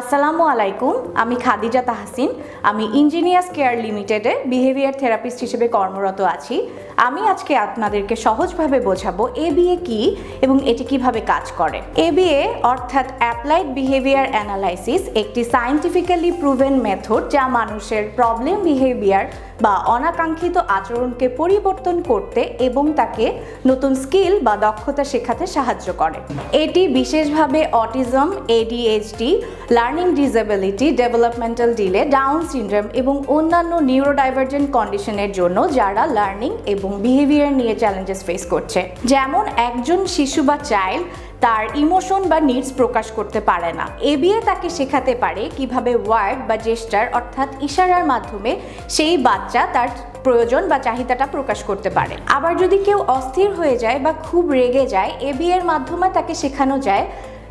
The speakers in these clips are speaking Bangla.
আসসালামু আলাইকুম, আমি খাদিজা তাহসিন। আমি ইঞ্জিনিয়ার্স কেয়ার লিমিটেডে বিহেভিয়ার থেরাপিস্ট হিসেবে কর্মরত আছি। আমি আজকে আপনাদেরকে সহজভাবে বোঝাবো এবিএ কি এবং এটি কীভাবে কাজ করে। এবিএ অর্থাৎ অ্যাপ্লাইড বিহেভিয়ার অ্যানালাইসিস একটি সায়েন্টিফিক্যালি প্রুভেন মেথড যা মানুষের প্রবলেম বিহেভিয়ার বা অনাকাঙ্ক্ষিত আচরণকে পরিবর্তন করতে এবং তাকে নতুন স্কিল বা দক্ষতা শেখাতে সাহায্য করে। এটি বিশেষভাবে autism ADHD learning disability developmental delay down syndrome এবং অন্যান্য নিউরোডাইভার্জেন্ট কন্ডিশনের জন্য যারা লার্নিং এবং বিহেভিয়ার নিয়ে চ্যালেঞ্জেস ফেস করছে। যেমন একজন শিশু বা চাইল্ড তার ইমোশন বা নিডস প্রকাশ করতে পারে না। এবিএ তাকে শেখাতে পারে কীভাবে ওয়ার্ড বা জেস্টার অর্থাৎ ইশারার মাধ্যমে সেই বাচ্চা তার প্রয়োজন বা চাহিদাটা প্রকাশ করতে পারে। আবার যদি কেউ অস্থির হয়ে যায় বা খুব রেগে যায় এবি এর মাধ্যমে তাকে শেখানো যায়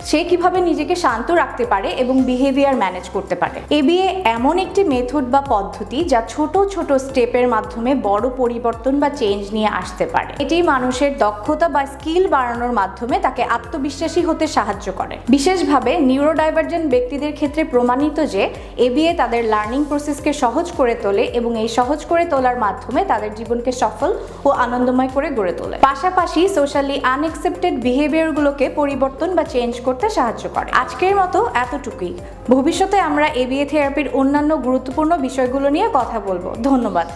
সে কীভাবে নিজেকে শান্ত রাখতে পারে এবং বিহেভিয়ার ম্যানেজ করতে পারে। এবিএ এমন একটি মেথড বা পদ্ধতি যা ছোট ছোট স্টেপের মাধ্যমে বড় পরিবর্তন বা চেঞ্জ নিয়ে আসতে পারে। এটি মানুষের দক্ষতা বা স্কিল বাড়ানোর মাধ্যমে তাকে আত্মবিশ্বাসী হতে সাহায্য করে। বিশেষভাবে নিউরোডাইভার্জেন্ট ব্যক্তিদের ক্ষেত্রে প্রমাণিত যে এবিএ তাদের লার্নিং প্রসেসকে সহজ করে তোলে এবং এই সহজ করে তোলার মাধ্যমে তাদের জীবনকে সফল ও আনন্দময় করে গড়ে তোলে। পাশাপাশি সোশ্যালি আনএক্সেপ্টেড বিহেভিয়ারগুলোকে পরিবর্তন বা চেঞ্জ করতে সাহায্য করে। আজকের মতো এতটুকুই। ভবিষ্যতে আমরা এবিএ থেরাপির অন্যান্য গুরুত্বপূর্ণ বিষয়গুলো নিয়ে কথা বলব। ধন্যবাদ।